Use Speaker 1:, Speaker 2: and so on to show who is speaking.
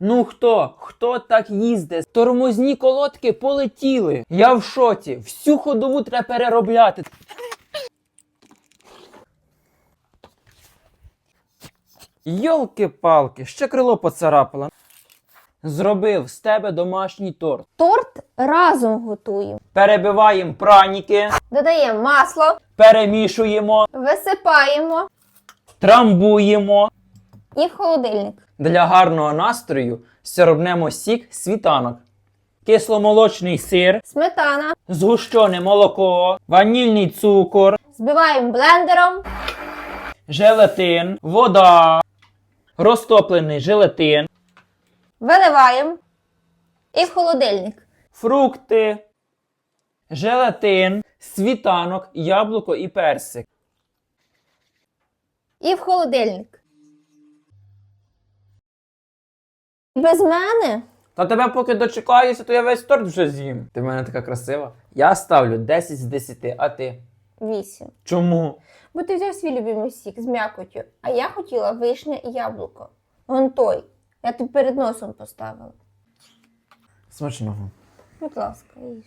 Speaker 1: Ну хто? Хто так їздить? Тормозні колодки полетіли. Я в шоці. Всю ходову треба переробляти. Йолки-палки, ще крило поцарапало. Зробив з тебе домашній торт.
Speaker 2: Торт разом готуємо.
Speaker 1: Перебиваємо праніки,
Speaker 2: Додаємо масло,
Speaker 1: перемішуємо,
Speaker 2: висипаємо
Speaker 1: трамбуємо.
Speaker 2: І в холодильник.
Speaker 1: Для гарного настрою сиробнемо сік світанок, кисломолочний сир,
Speaker 2: Сметана.
Speaker 1: згущене молоко, ванільний цукор,
Speaker 2: Збиваємо блендером.
Speaker 1: желатин, вода, розтоплений желатин,
Speaker 2: Виливаємо. І в холодильник.
Speaker 1: фрукти, желатин, світанок, яблуко і персик.
Speaker 2: І в холодильник. Без мене?
Speaker 1: Та тебе поки дочекаюся, то я весь торт вже з'їм. Ти в мене така красива. Я ставлю 10 з 10, а ти?
Speaker 2: Вісім.
Speaker 1: Чому?
Speaker 2: Бо ти взяв свій любимий сік з м'якотю, а я хотіла вишня і яблуко. Вон той. Я тобі перед носом поставила.
Speaker 1: Смачного.
Speaker 2: Будь ласка, їж.